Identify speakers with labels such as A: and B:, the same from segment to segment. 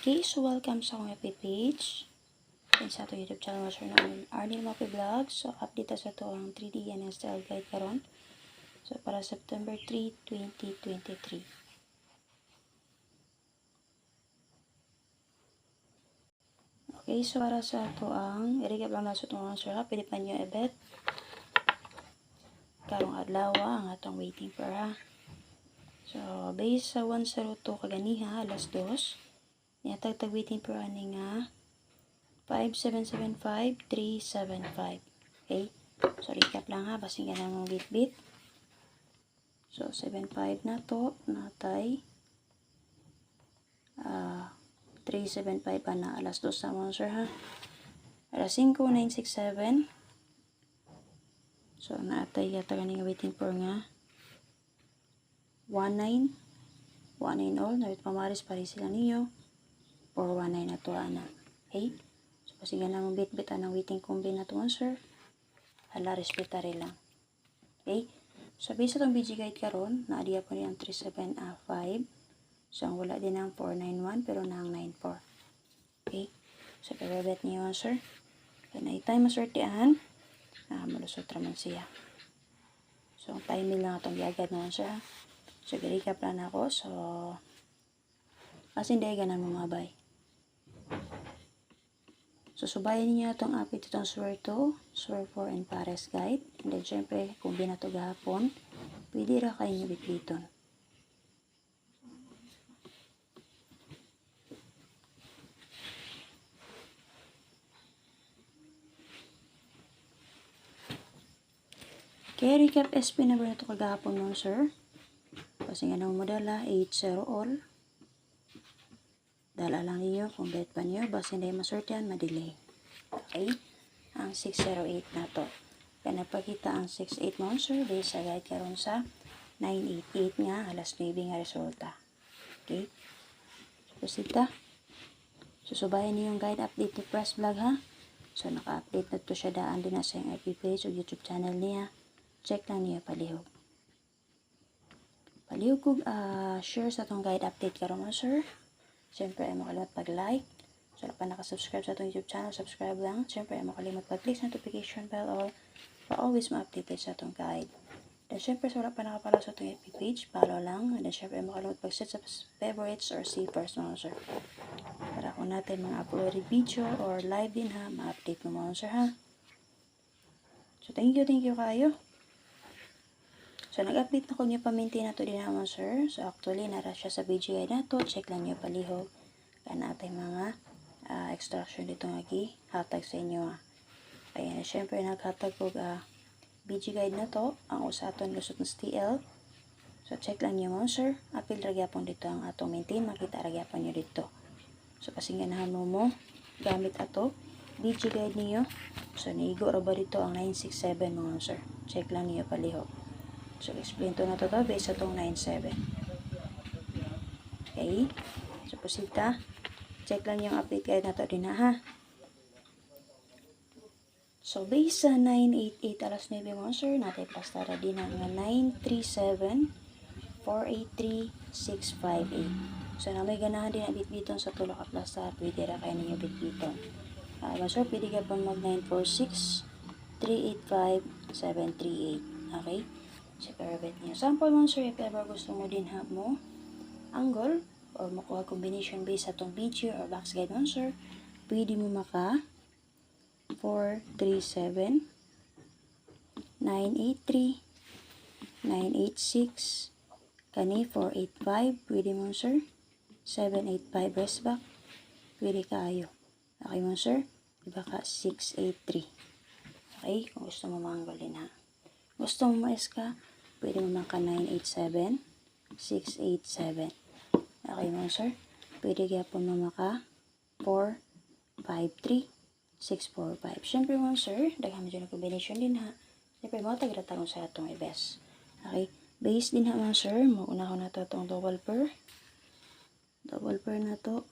A: Okay, so welcome sa akong FB page. And sa ato YouTube channel mo sir na Arnil Mapi Vlog. So, update sa to ang 3D yan ang style guide karon. So, para September 3, 2023. Okay, so para sa to ang i-recap lang na sa itong sir ha. Pwede pa nyo ebet. Karong adlaw ang atong waiting for ha. So, based sa 102 kaganiha, alas 2, niya tag waiting for ani nga 5775375. Okay? So, recap lang ha. Basing ka na mong bit-bit. So, 75 na to. Natay. Ah, 375 pa na. Alas 2 sa monster ha. Alas 5, 967. So, naatay yata kaning waiting for nga 19 19 all. Nawit pamaris pari sila niyo. 419 na to ana. Okay? So, kasi nga namang bit-bit anang waiting combine na to sir. Hala, respetare lang. Okay? So, based sa BG guide karon na adiya po niyang 37A5. So, ang wala din ang 491 pero na ang 94. Okay? So, pababet niyo sir. Kaya na itay masortihan. Ah, malusot raman siya. So, ang timing lang itong giagad naman sir. So, recap lang ako. So, kasi hindi ka na mamabay. So, subayan niyo itong apit itong Swear 2, Swear 4, and Pares Guide. And then, syempre, kung binato gahapon, pwede ra kayo nyo bitbiton. Kaya recap SP number na ito kagahapon mo, sir. Kasi nga nang modala, 80 all. Dala lang niyo kung bet pa niyo, basta hindi masortihan, madelay. Okay? Ang 608 na to. Kaya napakita ang 68 monster based sa guide karon sa 988 nga, alas 9 nga resulta. Okay? So, sita. Susubayan niyo yung guide update ni Press Vlog ha. So, naka-update na to siya daan din na sa yung FB page o YouTube channel niya. Check lang niya palihog. Palihog kog ah, share sa tong guide update karon mo sir. Siyempre ay makalimot pag-like. So, pa nakasubscribe sa itong YouTube channel, subscribe lang. Siyempre ay makalimot pag-click sa notification bell all para always ma-update sa itong guide. Then, siyempre, sa wala pa nakapala sa itong FB page, follow lang. And then, siyempre, ay makalimot pag-set sa favorites or see personal, sir. Para kung natin mga uploaded video or live din ha, ma-update mo sir ha. So, thank you, thank you kayo. So, nag-update na ko niyo pa-maintain na to din naman, sir. So, actually, nara siya sa BGI na to. Check lang niyo palihog. Kaya natin mga ah, extraction dito nga gi. Hatag sa inyo, ah. Ayan, syempre, naghatag ko uh, BG guide na to. Ang usaton lusot ng STL. So, check lang niyo mo, sir. Apil ragyapon dito ang atong maintain. Makita ragyapon niyo dito. So, kasi ganahan mo mo gamit ato. BG guide niyo. So, niigo ra ba dito ang 967 mga sir. Check lang niyo palihog. So, explain to na to to based sa itong 97. Okay? So, pusita. Check lang yung update guide na to din na ha. So, based sa 988 alas 9 mo sir, natin pastara din ang 937 483 658. So, na may ganahan din ang bitbiton sa tulok at plasta, pwede ra kayo ninyo bitbiton. Uh, sir, pwede ka pa mag 946 385 738. Okay? Si Parabet niya. Sample mo, sir, if ever gusto mo din ha mo? Angle? Or makuha combination based sa itong video or box guide mo, sir, pwede mo maka 437 983 986 kani 485 pwede mo sir? 785 rest back. Pwede kayo okay mo sir? Iba ka? 683 okay kung gusto mo manggolin ha? Gusto mo mais ka pwede mo maka 987 687 okay mo sir. Pwede kaya po mo maka 453 645 syempre mo sir daghan mo dyan ang combination din ha. Syempre mo tagratagon sa atong i-best. Okay? Base din ha mga sir mauna ko na to itong double per. Double per na to.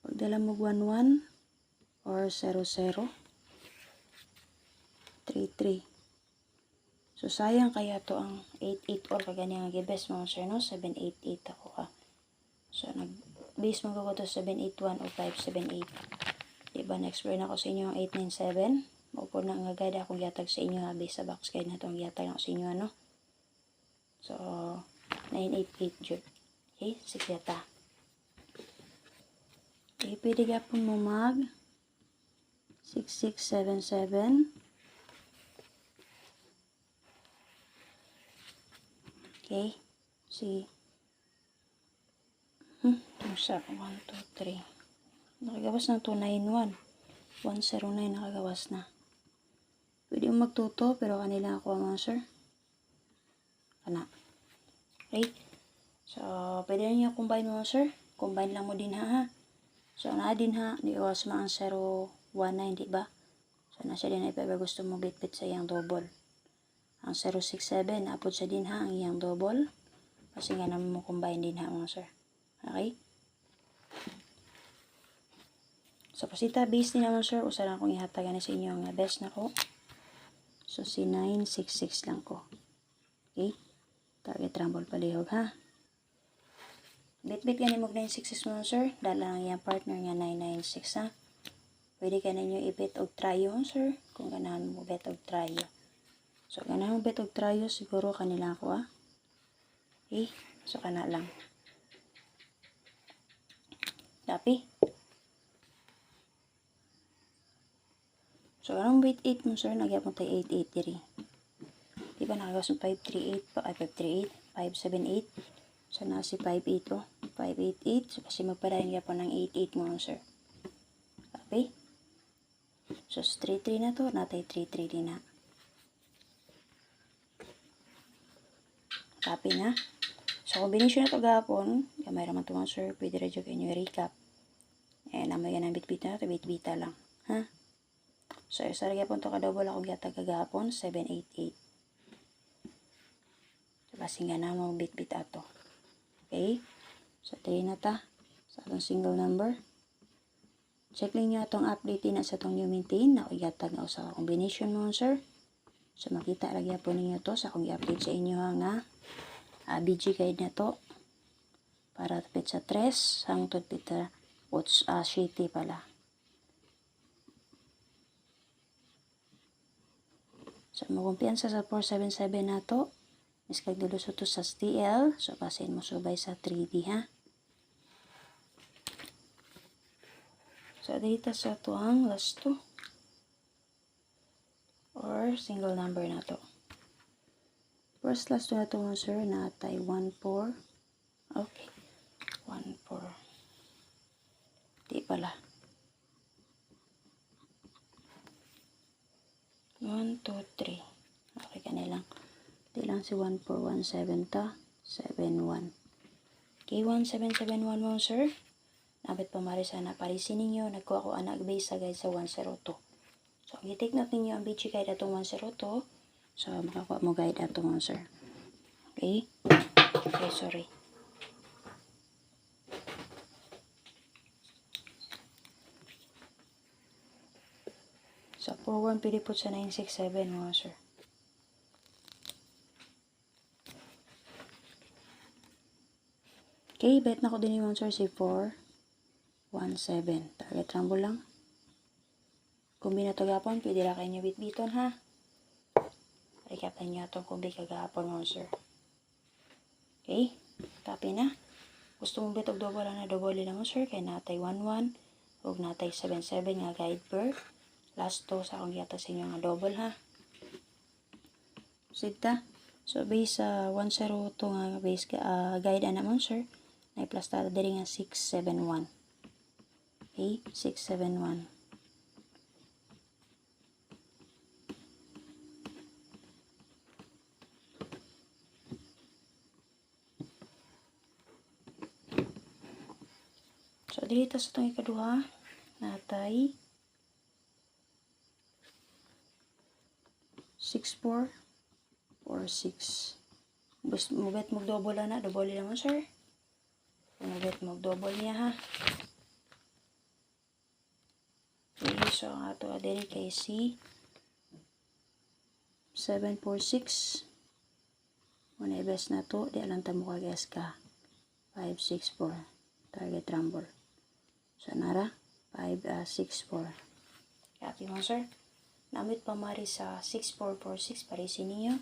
A: Pagdala mo 11 or 00 33 so sayang kaya to ang 8-8 or kagani ang gibes mga sir, no? 7-8-8 ako ka. So, nag-base mo ko to 7-8-1 o 5-7-8. Diba, na-explain ako sa inyo ang 897. Opo na nga guide akong yatag sa inyo ha. Base sa box guide na itong yatag ako sa inyo, ano? So, 988 jud. Okay, sige ta. Okay, pwede ka po mo mag 6677 Okay. Si Hmm, ito sa 1, 2, 3. Nakagawas ng 291. 109 nakagawas na. Pwede mo magtuto, pero kanila ako mga sir. Kana. Okay? So, pwede yung combine mo, sir. Combine lang mo din ha, ha? So, na din ha, di iwas mo ang 019, di ba? So, nasa din na ipa gusto mo bitbit sa iyang double. Ang 067, apod sa din ha, ang iyang double. Kasi nga naman mo combine din ha, mga sir. Okay? So, pasita base din naman, sir. Usa lang akong ihatagan na sa inyo ang best na ko. So, si 966 lang ko. Okay? Target rumble palihog, ha? Bit-bit ganin mo 966 mo, sir. Dala lang yung partner nga 996, ha? Pwede ka ninyo i-bet og tryo, sir. Kung ganahan mo bet og tryo. So, ganahan mo bet og tryo, siguro kanila ako, ha? Okay? So, kana lang. Tapi. So, anong weight 8 mo, sir? Nagyap mo tayo 8-8 diri. Di ba nakagawas mo 538 pa? Ay, 538, 578. So, nasi 58 oh. 588. So, kasi magpadahin ka po ng 88 mo, sir. Okay? So, 33 na to. Natay 33 din na. Copy na. So, combination na to gapon. Kamay naman to mga sir. Pwede rin yung inyo recap. Eh, naman yan ang bit-bit na to. Bit-bita lang. Ha? So, isa rin po to kadouble akong yata kagapon. 788. So, basing nga na mo bit-bit ato. Okay? So, 3 na ta. Sa atong single number. Check lang nyo atong update na sa atong new maintain. Na yatag na sa combination mo, sir. So, makita lagi po ninyo to sa akong i-update sa inyo ha, nga uh, BG guide na to. Para tapit sa 3 hangtod pita what's uh, shitty pala. So magkumpiyansa sa 477 na to. Is kagdulo to sa STL so pasin mo subay sa 3D ha? So dito sa to ang last to or single number na to First last to na ito mga sir, natay 1-4. Okay. 1-4. Di pala. 1, 2, 3. Okay ka nilang. Di lang si 1, 4, 1, 7 ta. 7, 1. Okay, 1, 7, 7, 1 mga sir. Nabit pa mari sana parisin ninyo. Nagkuha ko anak base sa guide sa 102. So, i-take note ninyo ang BG guide atong 102. So, makakuha mo guide ato mga sir. Okay? Okay, sorry. So, for 1, pwede po sa 967 mga sir. Okay, bet na ko din yung sir si 4, 1, 7. Target rumble lang. Kung binatagapon, pwede lang kayo bit-biton ha. Na niyo itong kumbi kagahapon mo, sir. Okay? Copy na. Gusto mong bitog double na double na mo, sir. Kaya natay 1-1. Huwag natay 7-7 nga guide per. Last to sa akong yata sa inyo nga double, ha? Sigta. So, base sa uh, 1-0 to nga base uh, guide na mo, sir. Na plus tata diri nga 6-7-1. Okay? 6-7-1. So, dito sa itong ikaduha, natay 6-4 or 6. Bus mubet mo double na, double na mo sir. Mubet mo double niya ha. Okay, so ang ato adiri kay si 746. Muna best na to. Di alam tamo kag SK. 564. Target rumble. So, nara. 564. Copy mo, sir. Namit pa mari sa 6446 para ninyo.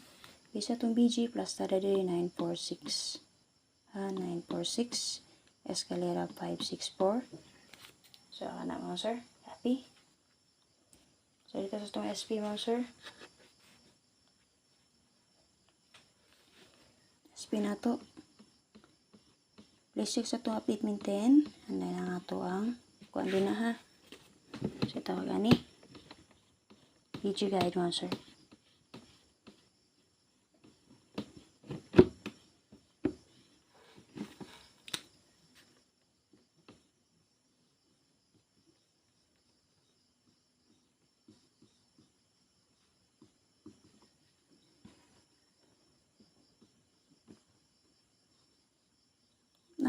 A: Bisa tong BG plus tada diri 946. Ah, 946. Escalera 564. So, anak mo, sir. Copy. So, dito sa itong SP mo, sir. SP na to. Please check sa itong update maintain. Anday na nga to ang kuan din na ha. So, tawag ani. BG guide mo, sir.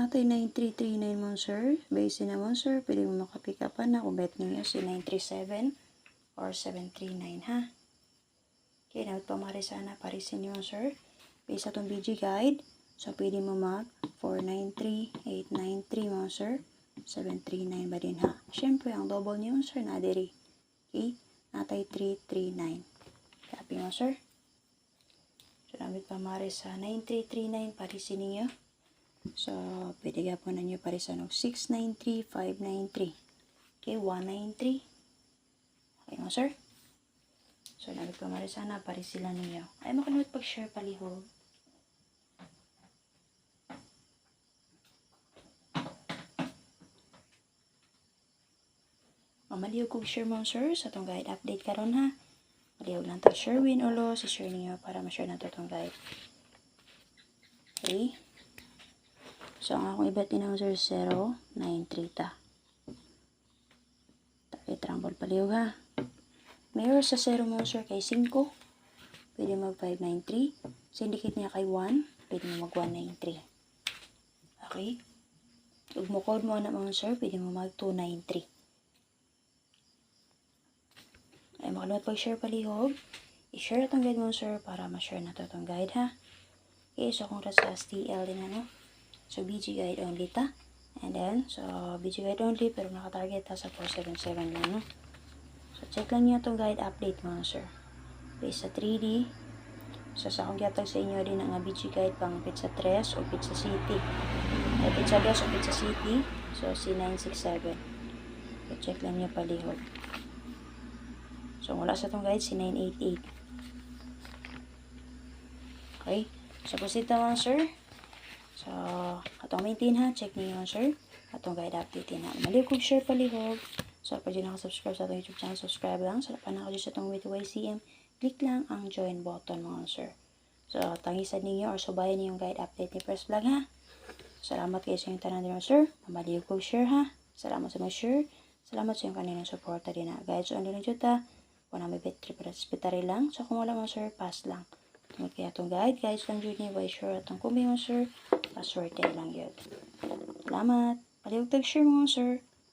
A: Natay 9339 mo, sir. Base na mo, sir. Pwede mo makapick up na kung bet ninyo si 937 or 739, ha? Okay, nawit pa mari sana parisin niyo, sir. Base atong BG guide. So, pwede mo mag 493, 893 mo, sir. 739 ba din, ha? Siyempre, ang double niyo, sir, na diri. Okay? Natay 339. Copy mo, sir. So, namit pa mari sa 9339 parisin niyo. So, pwede na nyo parisan ng 693, 593. Okay, 193. Okay mo, sir? So, nabit ko marisana, paris sila ninyo. Ay, makanawit pag-share palihog. Mamaliyog kong share mo, sir, sa itong guide update karon ha. Maliyog lang ta share win o loss, i-share ninyo para ma-share na to itong guide. Okay. So, ang akong ibet din ng 0, 9, ta. Tapit paliw ha. Mayor sa 0 mo sir kay 5. Pwede mag 593. Syndicate niya kay 1. Pwede mo mag 193. Okay? Ug mo code mo na mga sir, pwede mo mag 293. Ay, makalimot pag-share palihog. I-share itong guide mo sir para ma-share na to itong guide ha. Okay, so kung sa STL din ano. So, BG guide only ta. And then, so, BG guide only, pero nakatarget ta sa 477 lang, no? So, check lang niyo itong guide update mga sir. Based sa 3D. So, sa akong gatag sa inyo din ang BG guide pang Pizza 3 o Pizza City. Eh, Pizza 2 o Pizza City. So, C967. So, check lang niyo palihog. So, mula sa itong guide, C988. Okay? So, na mga sir. So, atong maintain ha, check niyo yun, sir. Atong guide update na. Mali kong share palihog. So, pag yun nakasubscribe sa atong YouTube channel, subscribe lang. Sa so, na ako sa atong with YCM, click lang ang join button mga sir. So, tangisan ninyo or subayan niyo yung guide update ni Press Vlog ha. Salamat kayo sa inyong tanan din, sir. Mamali kong share ha. Salamat sa mga share. Salamat sa inyong kaninang suporta din ha. Guide so, ano lang Kung na may betri para sa lang. So, kung wala mo, sir, pass lang. Tungkol kaya itong guide, guys lang dyan ni Why sure atong kumbi mo, sir. Paswerte lang yun. Salamat. Paliwag tag-share mo, sir.